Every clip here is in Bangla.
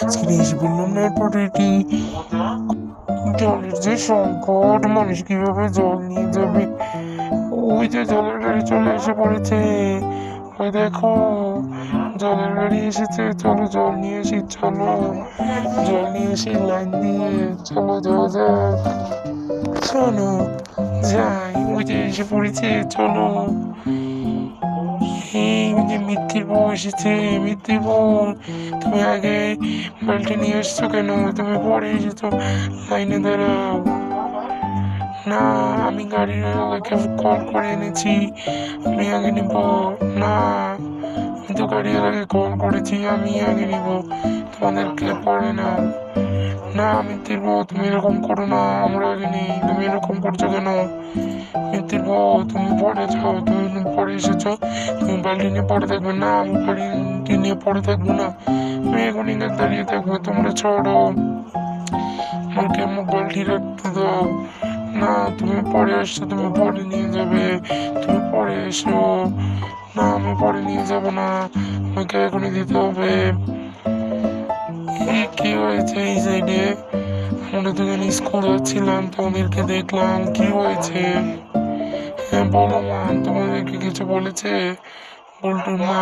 আজকে এসে বললাম না পটেটি জলের যে সংকট মানুষ কীভাবে জল নিয়ে যাবে ওই যে জলের গাড়ি চলে এসে পড়েছে ওই দেখো জলের গাড়ি এসেছে চলো জল নিয়ে আসি চলো জল নিয়ে এসে লাইন দিয়ে চলো যাওয়া যাক চলো যাই ওই যে এসে পড়েছে চলো ওই যে মিথ্যের বউ এসেছে মিথ্যের বউ তুমি আগে বালতি নিয়ে এসছো কেন? তুমি পরে এসেছ। লাইনে দাঁড়াও। না, আমি গাড়ির কল করে এনেছি। আমি আগে নিব। না, আমি তো গাড়িওয়ালাকে কল করেছি। আমি আগে নিব। তোমাদেরকে পরে না। না আমি দিব তুমি এরকম করো না। আমরা আগে নেই। তুমি এরকম করছ কেন? বউ তুমি পরে যাও, তুমি পরে এসেছ, তুমি বাড়ি নিয়ে পরে থাকবে না, আমি বাড়ি নিয়ে পরে থাকব না। আমি এখনই দাঁড়িয়ে থাকব তোমরা ছাড়ো। আমাকে আমার বালতি রাখতে দাও। না, তুমি পরে আসছো, তুমি পরে নিয়ে যাবে। তুমি পরে এসো। না, আমি পরে নিয়ে যাব না। আমাকে এখনই দিতে হবে। কি হয়েছে এই সাইডে আমরা দুজন স্কুল যাচ্ছিলাম, তোমাদেরকে দেখলাম। কি হয়েছে? হ্যাঁ বলো মা তোমাদেরকে কিছু বলেছে? বল্টু মা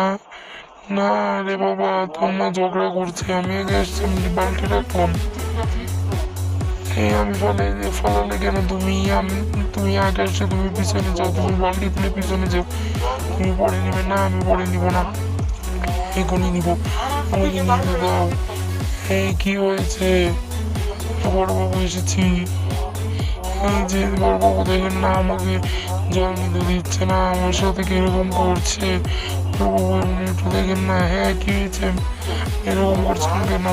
না, রে বাবা তোর মা ঝগড়া করছে আমি আগে আমি বালতি রাখলাম এই আমি ফলে ফলালে কেন তুমি, আমি, তুমি আগে আসছো, তুমি পিছনে যাও, তুমি বালতি তুলে পিছনে যাও। তুমি পরে নিবে না, আমি পরে নিব না। এখনই নিব, আমাকে নিতে দাও। এই কি হয়েছে? বড়বাবু এসেছি। এই যে বড়বাবু দেখেন না, আমাকে জল নিতে দিচ্ছে না আমার সাথে কীরকম করছে? একটু দেখেন না হ্যাঁ কি হয়েছে? এরকম করছেন কেন?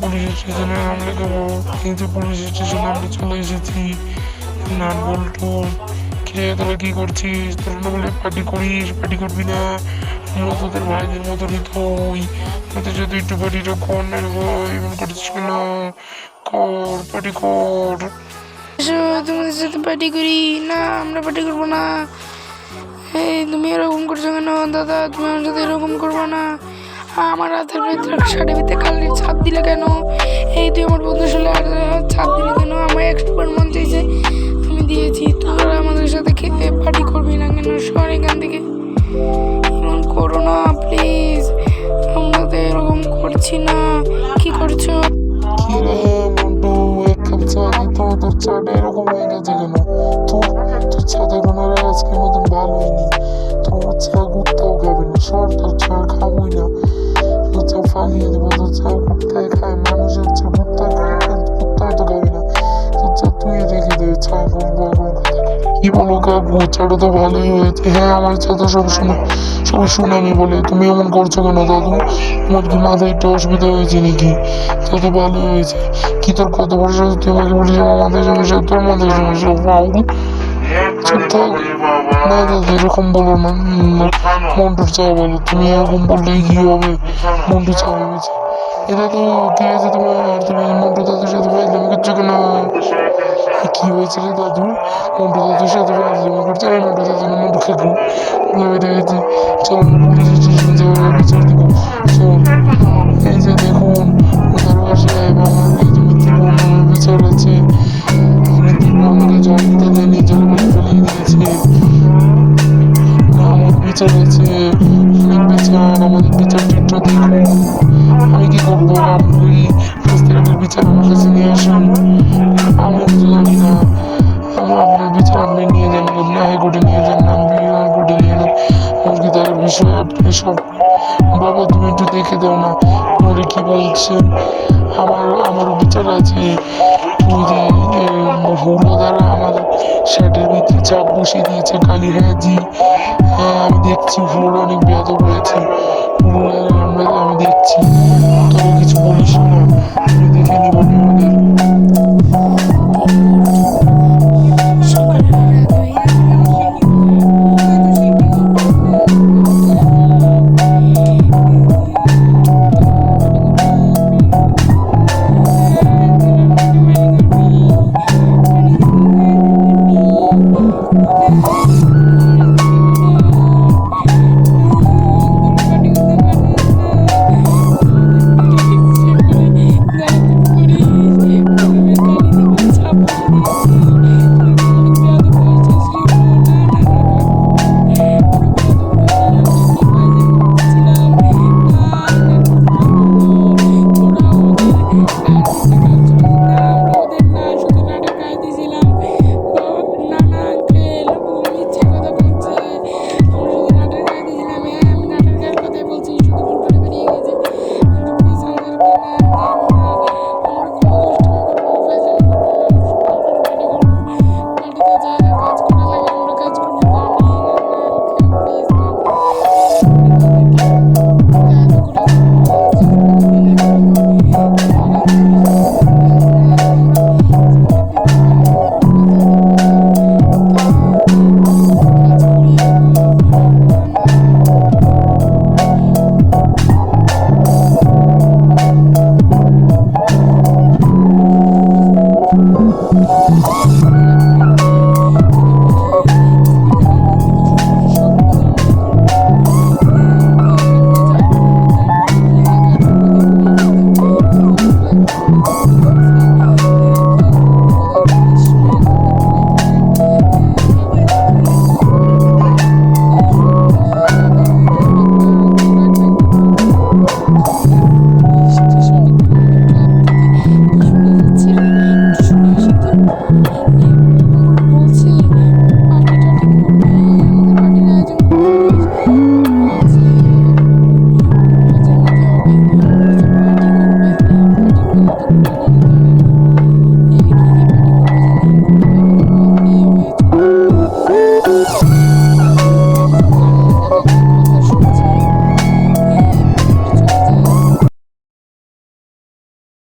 পুলিশ স্টেশনে নাম লেখাবো কিন্তু পুলিশ স্টেশনে আমরা চলে এসেছি। নাট বল্টু, কে, তোরা কি করছিস? তোরা না বলে পার্টি করিস, পার্টি করবি না? আমরা তোদের ভাইদের মতনই তো ওই আমাদের যদি একটু পার্টিটা কর, না ভাই করছিস কেন? কর, পার্টি কর। এসো তোমাদের সাথে পার্টি করি। না, আমরা পার্টি করব না। এই, তুমি এরকম করছ কেন? দাদা, তুমি আমার সাথে এরকম করব না। আমার হাতের ভিতরে শাড়ি ভিতরে কালির ছাপ দিলে কেন? এই, তুই আমার বন্ধু সালে আর ছাপ দিলে কেন? আমার একবার মন চাইছে। আমি দিয়েছি। তোরা আমাদের সাথে খেতে পার্টি করবি না কেন? সর এখান থেকে। এমন করো না প্লিজ আমরা তো এরকম করছি না। চাটা এরকম হয়ে গেছে কেন? তোর তোর চাটা কোনো আজকের মতন ভালো হয়নি তোর চা গুড়টাও খাবে না সর তোর চা খাবই না। তোর চা ফালিয়ে দেবো, তোর চা গুড়টাই খায় মানুষের চা, গুড়টা খায় গুড়টাও তো খাবে না। তোর চা তুই রেখে দেবে চা এখন কি বলো তো, ভালোই হয়েছে। হ্যাঁ আমার সব শোনো। সবাই বলে। তুমি এমন করছ কেন দাদু তোমার কি মাথায় একটু অসুবিধা হয়েছে নাকি? হয়েছে। কি তোর কত সাহস? তুই আমাকে বলিস আমার মাথায় তোর মাথায় চুপ থাক। না এরকম বলো না। মন্টুর চা বলো। তুমি এরকম বললে কি হবে? মন্টু চা ভেবেছে। এটা তো কি হয়েছে তোমার তুমি মন্টু দাদুর সাথে ফাইজলামি করছ কেন? কি হয়েছে রে দাদু? মন্টু দাদুর সাথে ফাইজলামি করছ মন্টু দাদু মন্টু খেকু ভেবে রেখেছি চল পুলিশ স্টেশন যাব বিষয় বাবা, তুমি একটু দেখে দাও না। বলে কি বলছেন আমার আমার বিচার আছে। ওই যে হলো দ্বারা আমার শার্টের ভিতরে চাপ বসিয়ে দিয়েছে কালি হ্যাঁ জি। হ্যাঁ আমি দেখছি হুলোর অনেক ব্যাধ রয়েছে আমরা, আমি দেখছি। তবে কিছু বলিস না। তুমি দেখে নেব।